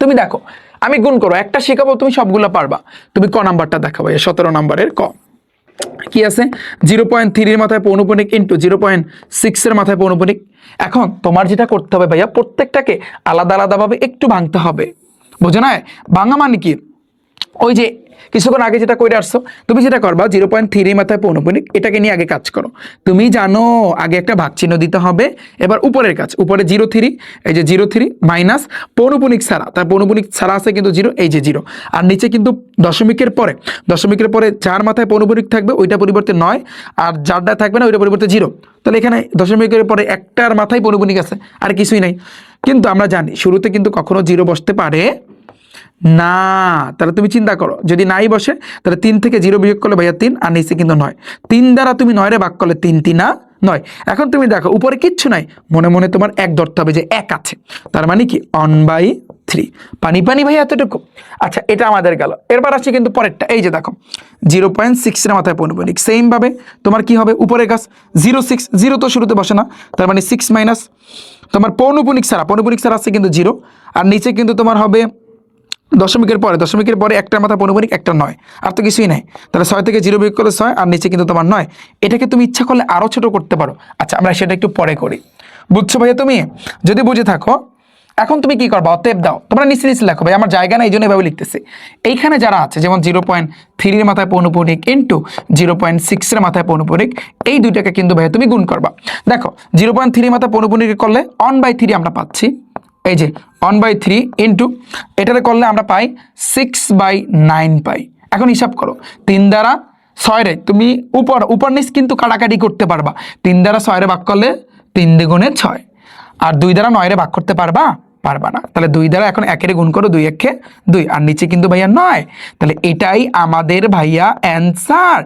তুমি দেখো, আমি গুণ করো, একটা শেখাবো, তুমি সবগুলো পারবা। তুমি ক নাম্বারটা দেখাবো এই সতেরো নাম্বারের ক। কি আছে? জিরো পয়েন্ট থ্রির মাথায় পৌনপনিক ইন্টু জিরো পয়েন্ট সিক্সের মাথায় পৌনপনিক। এখন তোমার যেটা করতে হবে ভাইয়া, প্রত্যেকটাকে আলাদা আলাদাভাবে একটু ভাঙতে হবে। বোঝো না? ভাঙা মানে কি? ওই যে কিছুক্ষণ আগে যেটা করে আসছো, তুমি যেটা করবা জিরো পয়েন্ট থ্রি মাথায় পৌনপুনিক এটাকে নিয়ে আগে কাজ করো। তুমি জানো, আগে একটা ভাগ চিহ্ন দিতে হবে, এবার উপরের কাজ, উপরে জিরো থ্রি এই যে জিরো থ্রি মাইনাস পৌনপুনিক ছাড়া, তার পৌনপুনিক ছাড়া আছে কিন্তু জিরো এই যে জিরো আর নিচে কিন্তু দশমিকের পরে দশমিকের পরে যার মাথায় পৌনপুনিক থাকবে, ওইটা পরিবর্তে নয়, আর যারটা থাকবে না, ওইটা পরিবর্তে জিরো তাহলে এখানে দশমিকের পরে একটার মাথায় পৌনপুনিক আছে, আর কিছুই নাই। কিন্তু আমরা জানি, শুরুতে কিন্তু কখনো জিরো বসতে পারে না, তাহলে তুমি চিন্তা করো, যদি নাই বসে, তাহলে তিন থেকে জিরো বিয়োগ করলে ভাইয়া তিন, আর নিচে কিন্তু নয়। তিন দ্বারা তুমি নয় রে ভাগ করলে তিন, তিনা নয়। এখন তুমি দেখো, উপরে কিচ্ছু নাই, মনে মনে তোমার এক ধরতে হবে যে এক আছে। তার মানে কি? অন বাই থ্রি পানি পানি ভাই এতটুকু। আচ্ছা এটা আমাদের গেল। এরপর আসছে কিন্তু পরেরটা। এই যে দেখো, জিরো পয়েন্ট সিক্সের মাথায় পৌনপনিক সেমভাবে তোমার কি হবে? উপরে গাছ। জিরো সিক্স, জিরো তো শুরুতে বসে না। তার মানে সিক্স মাইনাস তোমার পৌনপুনিক সারা পৌনপুনিক ছাড়া আছে কিন্তু জিরো। আর নিচে কিন্তু তোমার হবে দশমিকের পরে দশমিকের পরে একটা মাথা পৌনপুনিক, একটা নয়। আর তো কিছুই নাই। তাহলে ছয় থেকে জিরো বিয়োগ করলে ছয়, আর নিচে কিন্তু তোমার নয়। এটাকে তুমি ইচ্ছা করলে আরও ছোট করতে পারো। আচ্ছা আমরা সেটা একটু পরে করি। বুঝছ ভাইয়া তুমি? যদি বুঝে থাকো, এখন তুমি কি করবা? অতএব দাও। তোমরা নিচে নিচে লেখো ভাই, আমার জায়গা না এই জন্য এভাবে লিখতেছি। এইখানে যারা আছে, যেমন জিরো পয়েন্ট থ্রির মাথায় পৌনপুনিক ইন্টু জিরো পয়েন্ট সিক্সের মাথায় পৌনপুনিক, এই দুইটাকে কিন্তু ভাইয়া তুমি গুণ করবা। দেখো, জিরো পয়েন্ট থ্রির মাথায় পৌনপুনিক করলে অন বাই থ্রি আমরা পাচ্ছি। এই যে ওয়ান বাই থ্রি ইন্টু এটাতে করলে আমরা পাই সিক্স বাই নাইন পাই। এখন হিসাব করো, তিন দ্বারা ছয় রে, তুমি উপর উপর নিচ কিন্তু কাটাকাটি করতে পারবা। তিন দ্বারা ছয় রে ভাগ করলে তিন দ্বিগুণে ছয়। আর দুই দ্বারা নয় রে ভাগ করতে পারবা? পারবা না। তাহলে দুই দ্বারা এখন একের গুণ করো, দুই একে দুই। আর নিচে কিন্তু ভাইয়া নয়। তাহলে এটাই আমাদের ভাইয়া অ্যান্সার